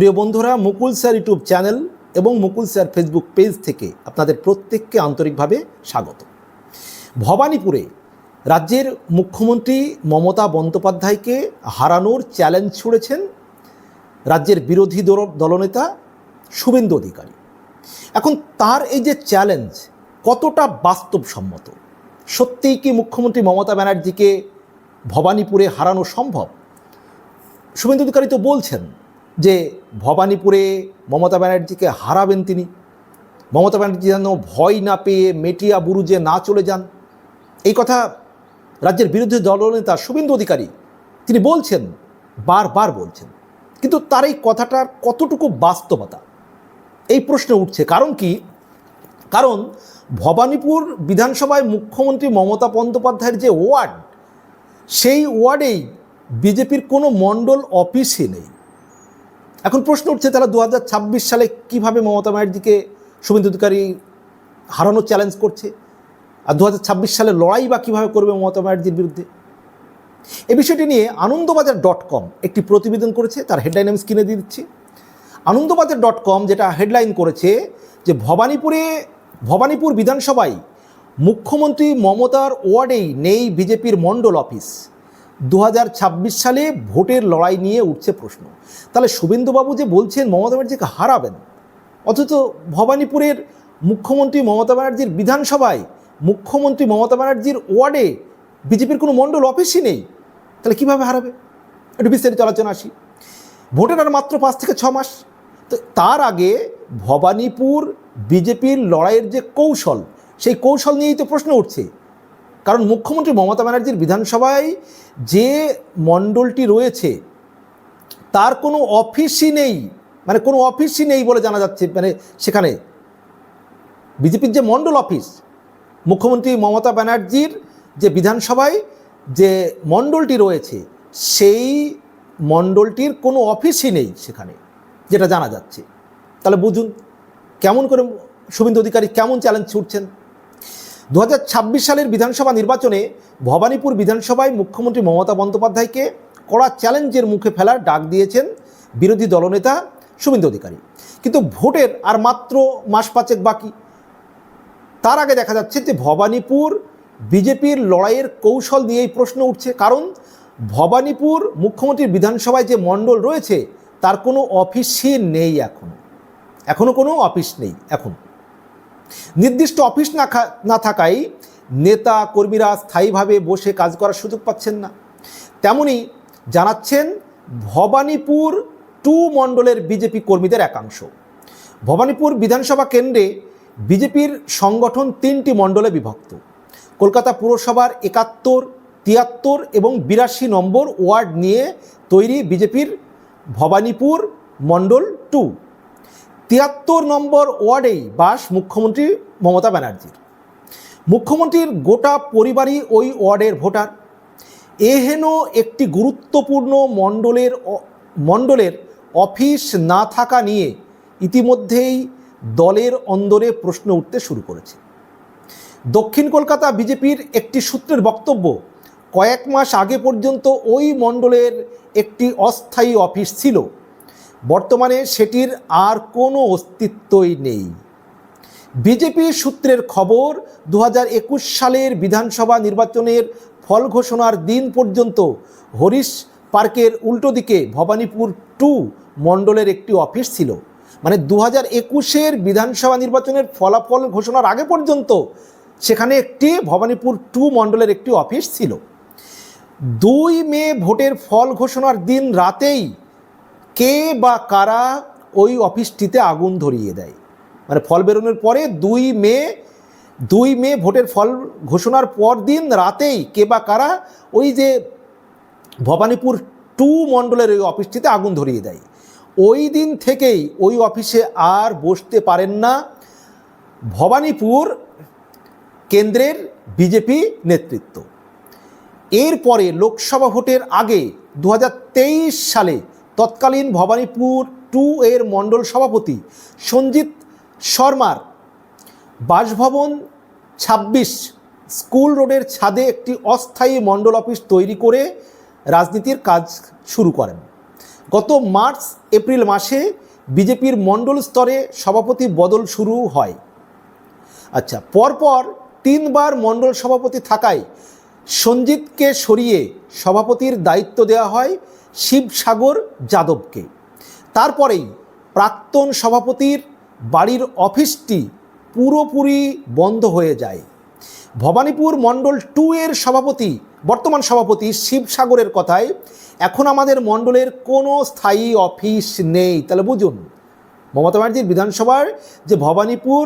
প্রিয় বন্ধুরা, মুকুল sir YouTube channel এবং মুকুল স্যার ফেসবুক পেজ থেকে আপনাদের প্রত্যেককে আন্তরিকভাবে স্বাগত। ভবানীপুরে রাজ্যের মুখ্যমন্ত্রী মমতা বন্দ্যোপাধ্যায়কে হারানোর চ্যালেঞ্জ ছুড়েছেন রাজ্যের বিরোধী দল- দলনেতা শুভেন্দু অধিকারী। এখন তার এই যে চ্যালেঞ্জ কতটা বাস্তবসম্মত? সত্যিই কি মুখ্যমন্ত্রী মমতা ব্যানার্জিকে ভবানীপুরে হারানো সম্ভব? শুভেন্দু অধিকারী তো বলছেন যে ভবানীপুরে মমতা ব্যানার্জিকে হারাবেন তিনি। মমতা ব্যানার্জি যেন ভয় না পেয়ে মেটিয়া বুরুজে না চলে যান। এই কথা রাজ্যের বিরোধী দলনেতা শুভেন্দু অধিকারী তিনি বলছেন, বারবার বলছেন। কিন্তু তার এই কথাটার কতটুকু বাস্তবতা? এই প্রশ্ন উঠছে। কারণ কি? কারণ ভবানীপুর বিধানসভায় মুখ্যমন্ত্রী মমতা বন্দ্যোপাধ্যায়ের যে ওয়ার্ড, সেই ওয়ার্ডেই বিজেপির কোনো মণ্ডল অফিসই নেই। এখন প্রশ্ন উঠছে তারা দু হাজার ছাব্বিশ সালে কীভাবে মমতা ব্যানার্জিকে শুভেন্দু অধিকারী হারানোর চ্যালেঞ্জ করছে? আর দু হাজার ছাব্বিশ সালে লড়াই বা কীভাবে করবে মমতা ব্যানার্জির বিরুদ্ধে? এ বিষয়টি নিয়ে আনন্দবাজার ডট কম একটি প্রতিবেদন করেছে, তার হেডলাইন আমি স্ক্রিনে দিয়ে দিচ্ছি। আনন্দবাজার ডট কম যেটা হেডলাইন করেছে যে ভবানীপুরে, ভবানীপুর বিধানসভায় মুখ্যমন্ত্রী মমতার ওয়ার্ডেই নেই বিজেপির মণ্ডল অফিস। দু হাজার ছাব্বিশ সালে ভোটের লড়াই নিয়ে উঠছে প্রশ্ন। তাহলে শুভেন্দুবাবু যে বলছেন মমতা ব্যানার্জিকে হারাবেন, অথচ ভবানীপুরের মুখ্যমন্ত্রী মমতা ব্যানার্জির বিধানসভায় মুখ্যমন্ত্রী মমতা ব্যানার্জির ওয়ার্ডে বিজেপির কোনো মণ্ডল, অফিসই নেই, তাহলে কীভাবে হারাবে? একটু বিস্তারিত আলোচনা আসি। ভোটের আর মাত্র পাঁচ থেকে ছ মাস, তো তার আগে ভবানীপুর বিজেপির লড়াইয়ের যে কৌশল, সেই কৌশল নিয়েই তো প্রশ্ন উঠছে। কারণ মুখ্যমন্ত্রী মমতা ব্যানার্জির বিধানসভায় যে মণ্ডলটি রয়েছে, তার কোনো অফিসই নেই মানে কোনো অফিসই নেই বলে জানা যাচ্ছে মানে সেখানে। বিজেপির যে মণ্ডল অফিস, মুখ্যমন্ত্রী মমতা ব্যানার্জির যে বিধানসভায় যে মণ্ডলটি রয়েছে, সেই মণ্ডলটির কোনো অফিসই নেই সেখানে, যেটা জানা যাচ্ছে। তাহলে বুঝুন, কেমন করে শুভেন্দু অধিকারী কেমন চ্যালেঞ্জ ছুটছেন দু হাজার ছাব্বিশ সালের বিধানসভা নির্বাচনে ভবানীপুর বিধানসভায় মুখ্যমন্ত্রী মমতা বন্দ্যোপাধ্যায়কে কড়া চ্যালেঞ্জের মুখে ফেলার ডাক দিয়েছেন বিরোধী দলনেতা শুভেন্দু অধিকারী। কিন্তু ভোটের আর মাত্র মাস পাঁচেক বাকি। তার আগে দেখা যাচ্ছে যে ভবানীপুর বিজেপির লড়াইয়ের কৌশল নিয়েই প্রশ্ন উঠছে। কারণ ভবানীপুর মুখ্যমন্ত্রীর বিধানসভায় যে মণ্ডল রয়েছে, তার কোনো অফিসই নেই এখন। এখনও কোনো অফিস নেই, এখন। নির্দিষ্ট অফিস না না থাকায় নেতা কর্মীরা স্থায়ীভাবে বসে কাজ করার সুযোগ পাচ্ছেন না। তেমনি জানাচ্ছেন ভবানীপুর টু মণ্ডলের বিজেপি কর্মীদের একাংশ। ভবানীপুর বিধানসভা কেন্দ্রে বিজেপির সংগঠন তিনটি মণ্ডলে বিভক্ত। কলকাতা পুরসভার একাত্তর, তিয়াত্তর এবং বিরাশি নম্বর ওয়ার্ড নিয়ে তৈরি বিজেপির ভবানীপুর মণ্ডল টু। তিয়াত্তর নম্বর ওয়ার্ডেই বাস মুখ্যমন্ত্রী মমতা ব্যানার্জির। মুখ্যমন্ত্রীর গোটা পরিবারই ওই ওয়ার্ডের ভোটার। এহেন একটি গুরুত্বপূর্ণ মণ্ডলের মণ্ডলের অফিস না থাকা নিয়ে ইতিমধ্যেই দলের অন্দরে প্রশ্ন উঠতে শুরু করেছে। দক্ষিণ কলকাতা বিজেপির একটি সূত্রের বক্তব্য, কয়েক মাস আগে পর্যন্ত ওই মণ্ডলের একটি অস্থায়ী অফিস ছিল। বর্তমানে সেটির আর কোনো অস্তিত্বই নেই। বিজেপি সূত্রের খবর দু হাজার একুশ সালের বিধানসভা নির্বাচনের ফল ঘোষণার দিন পর্যন্ত হরিশ পার্কের উল্টো দিকে ভবানীপুর টু মণ্ডলের একটি অফিস ছিল। মানে দু হাজার একুশের বিধানসভা নির্বাচনের ফলাফল ঘোষণার আগে পর্যন্ত সেখানে একটি ভবানীপুর টু মণ্ডলের একটি অফিস ছিল। দুই মে ভোটের ফল ঘোষণার দিন রাতেই কে বা কারা ওই অফিসটিতে আগুন ধরিয়ে দেয়? মানে ফল বেরোনোর পরে দুই মে দুই মে ভোটের ফল ঘোষণার পর দিন রাতেই কে বা কারা ওই যে ভবানীপুর টু মণ্ডলের ওই অফিসটিতে আগুন ধরিয়ে দেয়। ওই দিন থেকেই ওই অফিসে আর বসতে পারেন না ভবানীপুর কেন্দ্রের বিজেপি নেতৃত্ব। এরপরে লোকসভা ভোটের আগে দু হাজার তেইশ সালে তৎকালীন ভবানীপুর টু এর মণ্ডল সভাপতি সঞ্জিত শর্মার বাসভবন ২৬ স্কুল রোডের ছাদে একটি অস্থায়ী মণ্ডল অফিস তৈরি করে রাজনীতির কাজ শুরু করেন। গত মার্চ, এপ্রিল মাসে বিজেপির মণ্ডল স্তরে সভাপতি বদল শুরু হয়। আচ্ছা পরপর তিনবার মণ্ডল সভাপতি থাকায় সঞ্জিতকে সরিয়ে সভাপতির দায়িত্ব দেওয়া হয় শিবসাগর যাদবকে। তারপরেই প্রাক্তন সভাপতির বাড়ির অফিসটি পুরোপুরি বন্ধ হয়ে যায়। ভবানীপুর মণ্ডল টু এর সভাপতি, বর্তমান সভাপতি শিবসাগরের কথায়, এখন আমাদের মণ্ডলের কোনো স্থায়ী অফিস নেই। তাহলে বুঝুন, মমতা ব্যানার্জির বিধানসভার যে ভবানীপুর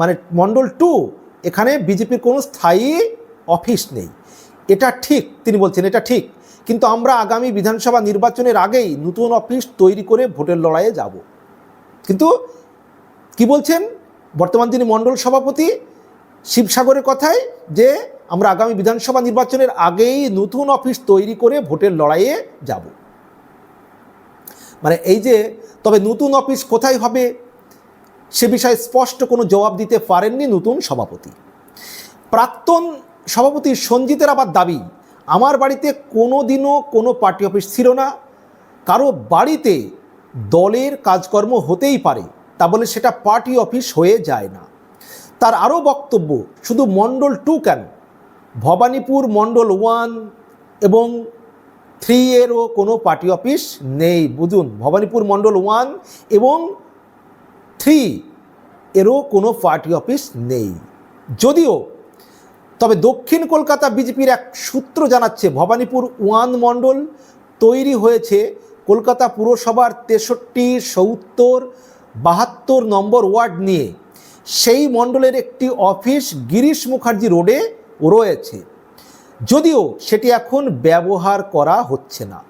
মানে মণ্ডল টু, এখানে বিজেপির কোনো স্থায়ী অফিস নেই। এটা ঠিক, তিনি বলছেন, এটা ঠিক। কিন্তু আমরা আগামী বিধানসভা নির্বাচনের আগেই নতুন অফিস তৈরি করে ভোটের লড়াইয়ে যাব। কিন্তু কি বলছেন? বর্তমান তিনি মণ্ডল সভাপতি, শিবসাগরের কথায় যে আমরা আগামী বিধানসভা নির্বাচনের আগেই নতুন অফিস তৈরি করে ভোটের লড়াইয়ে যাব। মানে এই যে, তবে নতুন অফিস কোথায় হবে সে বিষয়ে স্পষ্ট কোনো জবাব দিতে পারেননি নতুন সভাপতি। প্রাক্তন সভাপতি সঞ্জিতের আবার দাবি আমার বাড়িতে কোনো দিনও কোনো পার্টি অফিস ছিল না। কারও বাড়িতে দলের কাজকর্ম হতেই পারে, তা বলে সেটা পার্টি অফিস হয়ে যায় না। তার আরও বক্তব্য, শুধু মণ্ডল টু কেন? ভবানীপুর মণ্ডল ওয়ান এবং থ্রি এরও কোনো পার্টি অফিস নেই, বুঝুন। ভবানীপুর মণ্ডল ওয়ান এবং থ্রি এরও কোনো পার্টি অফিস নেই। যদিও তবে দক্ষিণ কলকাতা বিজেপির এক সূত্র জানাচ্ছে, ভবানীপুর ওয়ান মণ্ডল তৈরি হয়েছে কলকাতা পুরসভার তেষট্টি, সত্তর, বাহাত্তর নম্বর ওয়ার্ড নিয়ে। সেই মণ্ডলের একটি অফিস গিরিশ মুখার্জি রোডে রয়েছে। যদিও সেটি এখন ব্যবহার করা হচ্ছে না।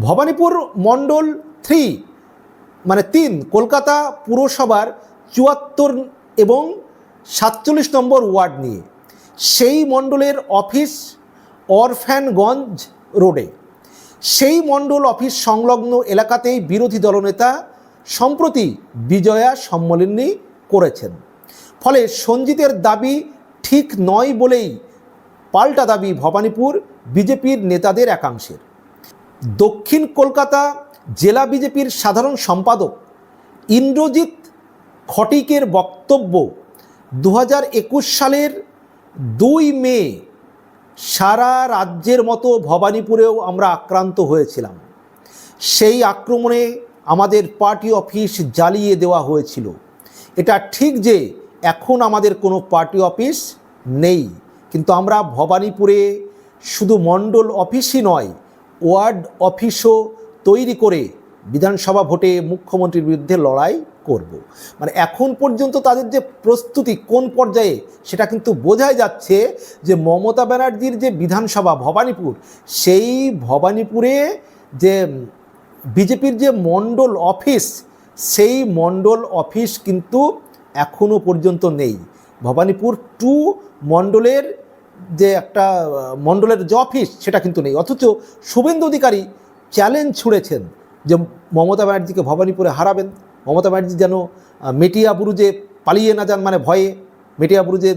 ভবানীপুর মণ্ডল থ্রি মানে তিন, কলকাতা পুরসভার চুয়াত্তর এবং সাতচল্লিশ নম্বর ওয়ার্ড নিয়ে। সেই মণ্ডলের অফিস অরফ্যানগঞ্জ রোডে। সেই মণ্ডল অফিস সংলগ্ন এলাকাতেই বিরোধী দলনেতা সম্প্রতি বিজয়া সম্মেলনী করেছেন। ফলে সঞ্জিতের দাবি ঠিক নয় বলেই পাল্টা দাবি ভবানীপুর বিজেপির নেতাদের একাংশের। দক্ষিণ কলকাতা জেলা বিজেপির সাধারণ সম্পাদক ইন্দ্রজিৎ খটিকের বক্তব্য দু হাজার একুশ সালের দুই মে সারা রাজ্যের মতো ভবানীপুরেও আমরা আক্রান্ত হয়েছিলাম। সেই আক্রমণে আমাদের পার্টি অফিস জ্বালিয়ে দেওয়া হয়েছিল। এটা ঠিক যে এখন আমাদের কোনো পার্টি অফিস নেই, কিন্তু আমরা ভবানীপুরে শুধু মণ্ডল অফিসই নয়, ওয়ার্ড অফিসও তৈরি করে বিধানসভা ভোটে মুখ্যমন্ত্রীর বিরুদ্ধে লড়াই করব। মানে এখন পর্যন্ত তাদের যে প্রস্তুতি কোন পর্যায়ে, সেটা কিন্তু বোঝাই যাচ্ছে যে মমতা ব্যানার্জির যে বিধানসভা ভবানীপুর, সেই ভবানীপুরে যে বিজেপির যে মণ্ডল অফিস, সেই মণ্ডল অফিস কিন্তু এখনও পর্যন্ত নেই। ভবানীপুর টু মণ্ডলের যে একটা, মণ্ডলের যে অফিস, সেটা কিন্তু নেই। অথচ শুভেন্দু অধিকারী চ্যালেঞ্জ ছুড়েছেন। যে মমতা ব্যানার্জিকে ভবানীপুরে হারাবেন মমতা ব্যানার্জি যেন আহ, মেটিয়া বুরুজে পালিয়ে না যান মানে ভয়ে মেটিয়া বুরুজে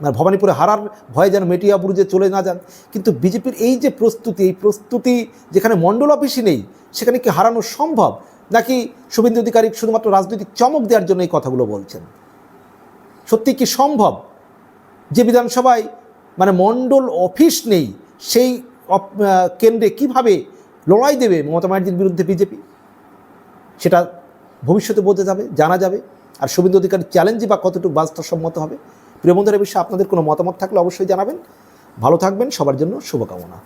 মানে ভবানীপুরে হারার ভয়ে যেন মেটিয়া বুরুজে চলে না যান। কিন্তু বিজেপির এই যে প্রস্তুতি এই প্রস্তুতি যেখানে মণ্ডল অফিসই নেই সেখানে কি হারানো সম্ভব? নাকি শুভেন্দু অধিকারী শুধুমাত্র রাজনৈতিক চমক দেওয়ার জন্য এই কথাগুলো বলছেন? সত্যি কি সম্ভব? যে বিধানসভায় মানে মণ্ডল অফিস নেই সেই কেন্দ্রে কীভাবে লড়াই দেবে মমতা ব্যানার্জির বিরুদ্ধে বিজেপি। সেটা ভবিষ্যতে বোঝা যাবে, জানা যাবে। আর শুভেন্দু অধিকারের চ্যালেঞ্জই বা কতটুকু বাস্তবসম্মত হবে, প্রিয় বন্ধুরা বিষয়ে আপনাদের কোনো মতামত থাকলে অবশ্যই জানাবেন। ভালো থাকবেন, সবার জন্য শুভকামনা।